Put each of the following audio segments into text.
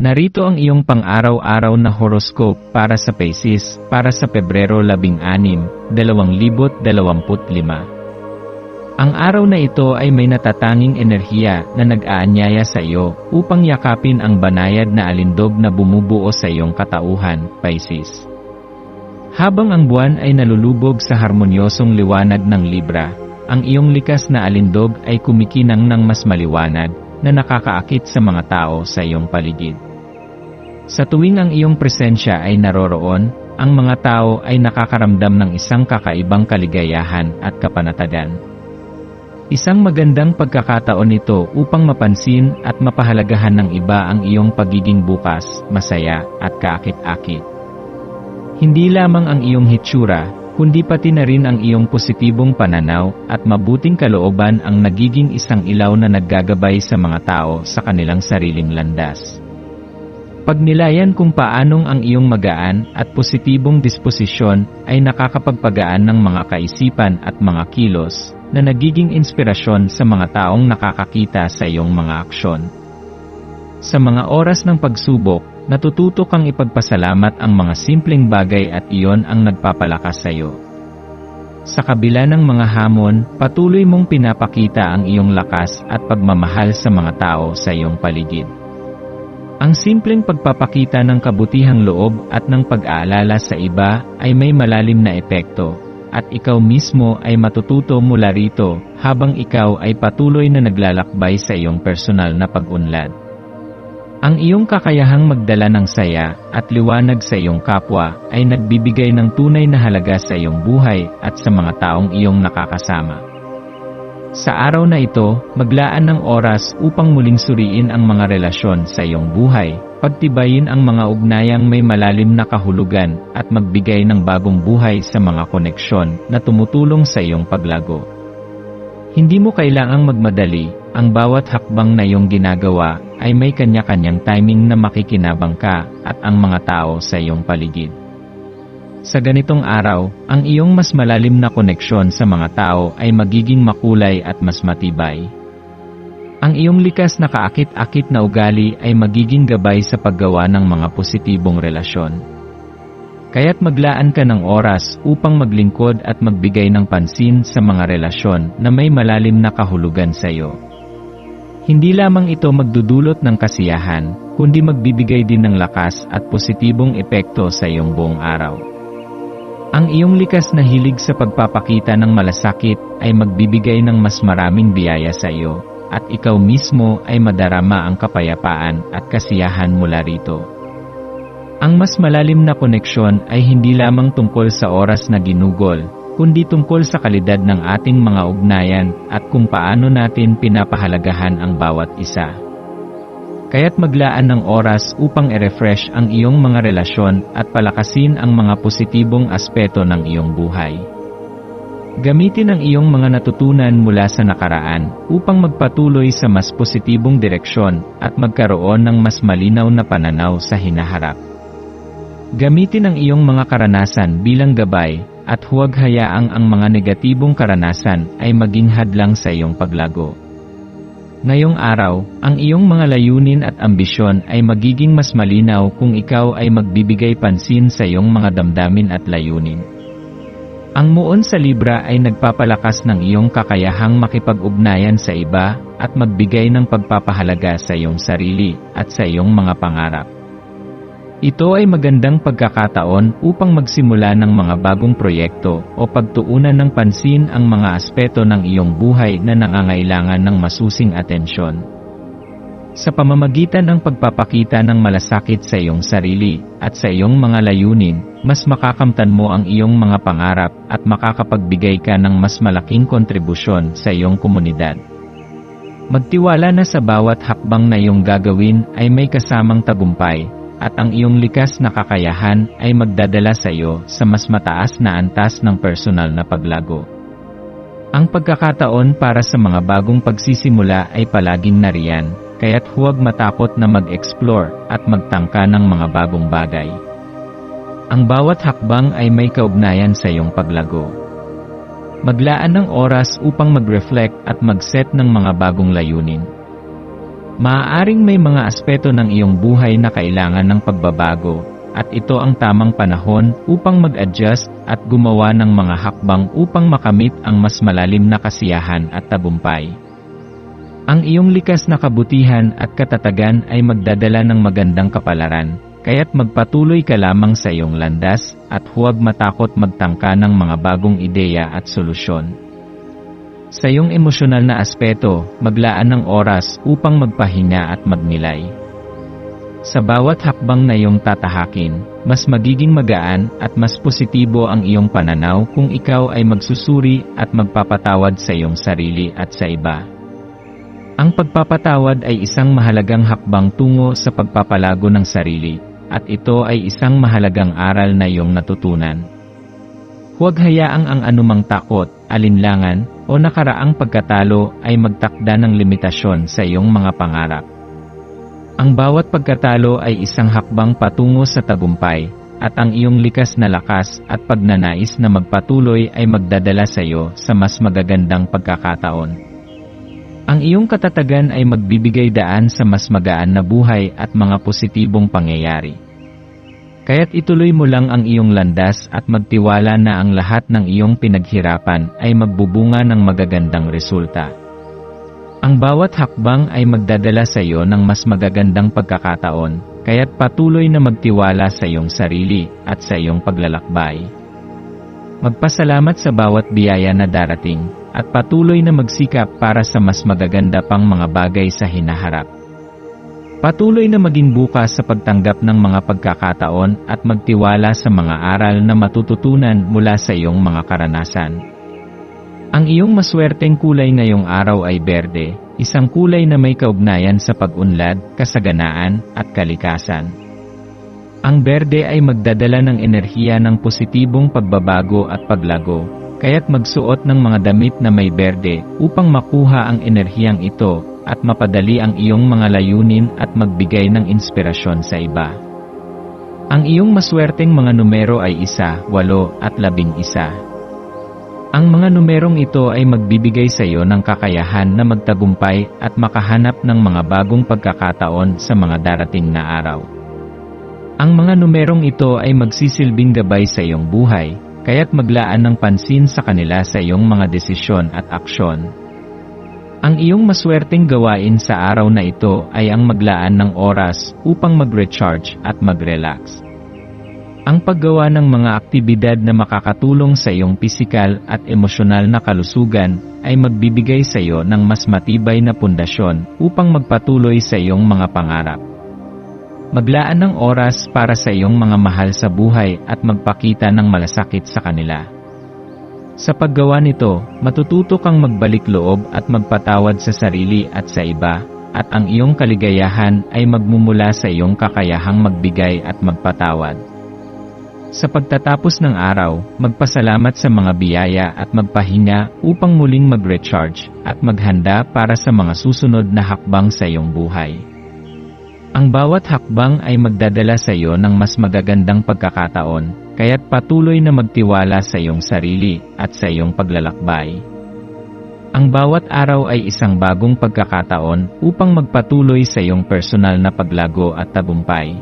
Narito ang iyong pang-araw-araw na horoscope para sa Pisces para sa Pebrero 16, 2025. Ang araw na ito ay may natatanging enerhiya na nag-aanyaya sa iyo upang yakapin ang banayad na alindog na bumubuo sa iyong katauhan, Pisces. Habang ang buwan ay nalulubog sa harmonyosong liwanag ng Libra, ang iyong likas na alindog ay kumikinang ng mas maliwanag na nakakaakit sa mga tao sa iyong paligid. Sa tuwing ang iyong presensya ay naroroon, ang mga tao ay nakakaramdam ng isang kakaibang kaligayahan at kapanatagan. Isang magandang pagkakataon ito upang mapansin at mapahalagahan ng iba ang iyong pagiging bukas, masaya, at kaakit-akit. Hindi lamang ang iyong hitsura, kundi pati na rin ang iyong positibong pananaw at mabuting kalooban ang nagiging isang ilaw na naggagabay sa mga tao sa kanilang sariling landas. Pagnilayan kung paanong ang iyong magaan at positibong disposisyon ay nakakapagpagaan ng mga kaisipan at mga kilos na nagiging inspirasyon sa mga taong nakakakita sa iyong mga aksyon. Sa mga oras ng pagsubok, natututo kang ipagpasalamat ang mga simpleng bagay at iyon ang nagpapalakas sa iyo. Sa kabila ng mga hamon, patuloy mong pinapakita ang iyong lakas at pagmamahal sa mga tao sa iyong paligid. Ang simpleng pagpapakita ng kabutihang loob at ng pag-aalala sa iba ay may malalim na epekto, at ikaw mismo ay matututo mula rito habang ikaw ay patuloy na naglalakbay sa iyong personal na pag-unlad. Ang iyong kakayahang magdala ng saya at liwanag sa iyong kapwa ay nagbibigay ng tunay na halaga sa iyong buhay at sa mga taong iyong nakakasama. Sa araw na ito, maglaan ng oras upang muling suriin ang mga relasyon sa iyong buhay, pagtibayin ang mga ugnayang may malalim na kahulugan at magbigay ng bagong buhay sa mga koneksyon na tumutulong sa iyong paglago. Hindi mo kailangang magmadali, ang bawat hakbang na iyong ginagawa ay may kanya-kanyang timing na makikinabang ka at ang mga tao sa iyong paligid. Sa ganitong araw, ang iyong mas malalim na koneksyon sa mga tao ay magiging makulay at mas matibay. Ang iyong likas na kaakit-akit na ugali ay magiging gabay sa paggawa ng mga positibong relasyon. Kaya't maglaan ka ng oras upang maglingkod at magbigay ng pansin sa mga relasyon na may malalim na kahulugan sa iyo. Hindi lamang ito magdudulot ng kasiyahan, kundi magbibigay din ng lakas at positibong epekto sa iyong buong araw. Ang iyong likas na hilig sa pagpapakita ng malasakit ay magbibigay ng mas maraming biyaya sa iyo, at ikaw mismo ay madarama ang kapayapaan at kasiyahan mula rito. Ang mas malalim na koneksyon ay hindi lamang tungkol sa oras na ginugol, kundi tungkol sa kalidad ng ating mga ugnayan at kung paano natin pinapahalagahan ang bawat isa. Kaya't maglaan ng oras upang i-refresh ang iyong mga relasyon at palakasin ang mga positibong aspeto ng iyong buhay. Gamitin ang iyong mga natutunan mula sa nakaraan upang magpatuloy sa mas positibong direksyon at magkaroon ng mas malinaw na pananaw sa hinaharap. Gamitin ang iyong mga karanasan bilang gabay at huwag hayaang ang mga negatibong karanasan ay maging hadlang sa iyong paglago. Ngayong araw, ang iyong mga layunin at ambisyon ay magiging mas malinaw kung ikaw ay magbibigay pansin sa iyong mga damdamin at layunin. Ang muon sa Libra ay nagpapalakas ng iyong kakayahang makipag-ugnayan sa iba at magbigay ng pagpapahalaga sa iyong sarili at sa iyong mga pangarap. Ito ay magandang pagkakataon upang magsimula ng mga bagong proyekto o pagtuunan ng pansin ang mga aspeto ng iyong buhay na nangangailangan ng masusing atensyon. Sa pamamagitan ng pagpapakita ng malasakit sa iyong sarili at sa iyong mga layunin, mas makakamtan mo ang iyong mga pangarap at makakapagbigay ka ng mas malaking kontribusyon sa iyong komunidad. Magtiwala na sa bawat hakbang na iyong gagawin ay may kasamang tagumpay, at ang iyong likas na kakayahan ay magdadala sa iyo sa mas mataas na antas ng personal na paglago. Ang pagkakataon para sa mga bagong pagsisimula ay palaging nariyan, kaya't huwag matakot na mag-explore at magtangka ng mga bagong bagay. Ang bawat hakbang ay may kaugnayan sa iyong paglago. Maglaan ng oras upang mag-reflect at mag-set ng mga bagong layunin. Maaaring may mga aspeto ng iyong buhay na kailangan ng pagbabago, at ito ang tamang panahon upang mag-adjust at gumawa ng mga hakbang upang makamit ang mas malalim na kasiyahan at tabumpay. Ang iyong likas na kabutihan at katatagan ay magdadala ng magandang kapalaran, kaya't magpatuloy ka lamang sa iyong landas at huwag matakot magtangka ng mga bagong ideya at solusyon. Sa iyong emosyonal na aspeto, maglaan ng oras upang magpahinga at magnilay. Sa bawat hakbang na iyong tatahakin, mas magiging magaan at mas positibo ang iyong pananaw kung ikaw ay magsusuri at magpapatawad sa iyong sarili at sa iba. Ang pagpapatawad ay isang mahalagang hakbang tungo sa pagpapalago ng sarili, at ito ay isang mahalagang aral na iyong natutunan. Huwag hayaang ang anumang takot, alinlangan, o nakaraang pagkatalo ay magtakda ng limitasyon sa iyong mga pangarap. Ang bawat pagkatalo ay isang hakbang patungo sa tagumpay, at ang iyong likas na lakas at pagnanais na magpatuloy ay magdadala sa iyo sa mas magagandang pagkakataon. Ang iyong katatagan ay magbibigay daan sa mas magaan na buhay at mga positibong pangyayari. Kaya't ituloy mo lang ang iyong landas at magtiwala na ang lahat ng iyong pinaghirapan ay magbubunga ng magagandang resulta. Ang bawat hakbang ay magdadala sa iyo ng mas magagandang pagkakataon, kaya't patuloy na magtiwala sa iyong sarili at sa iyong paglalakbay. Magpasalamat sa bawat biyaya na darating, at patuloy na magsikap para sa mas magaganda pang mga bagay sa hinaharap. Patuloy na maging bukas sa pagtanggap ng mga pagkakataon at magtiwala sa mga aral na matututunan mula sa iyong mga karanasan. Ang iyong maswerteng kulay ngayong araw ay berde, isang kulay na may kaugnayan sa pag-unlad, kasaganaan, at kalikasan. Ang berde ay magdadala ng enerhiya ng positibong pagbabago at paglago, kaya't magsuot ng mga damit na may berde upang makuha ang enerhiyang ito at mapadali ang iyong mga layunin at magbigay ng inspirasyon sa iba. Ang iyong maswerteng mga numero ay isa, walo at labing isa. Ang mga numerong ito ay magbibigay sa iyo ng kakayahan na magtagumpay at makahanap ng mga bagong pagkakataon sa mga darating na araw. Ang mga numerong ito ay magsisilbing gabay sa iyong buhay, kaya't maglaan ng pansin sa kanila sa iyong mga desisyon at aksyon. Ang iyong maswerteng gawain sa araw na ito ay ang maglaan ng oras upang mag-recharge at mag-relax. Ang paggawa ng mga aktibidad na makakatulong sa iyong pisikal at emosyonal na kalusugan ay magbibigay sa iyo ng mas matibay na pundasyon upang magpatuloy sa iyong mga pangarap. Maglaan ng oras para sa iyong mga mahal sa buhay at magpakita ng malasakit sa kanila. Sa paggawa nito, matututo kang magbalik loob at magpatawad sa sarili at sa iba, at ang iyong kaligayahan ay magmumula sa iyong kakayahang magbigay at magpatawad. Sa pagtatapos ng araw, magpasalamat sa mga biyaya at magpahinga upang muling mag-recharge at maghanda para sa mga susunod na hakbang sa iyong buhay. Ang bawat hakbang ay magdadala sa iyo ng mas magagandang pagkakataon, kaya't patuloy na magtiwala sa iyong sarili at sa iyong paglalakbay. Ang bawat araw ay isang bagong pagkakataon upang magpatuloy sa iyong personal na paglago at tagumpay.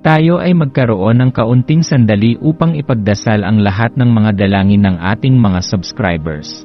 Tayo ay magkaroon ng kaunting sandali upang ipagdasal ang lahat ng mga dalangin ng ating mga subscribers,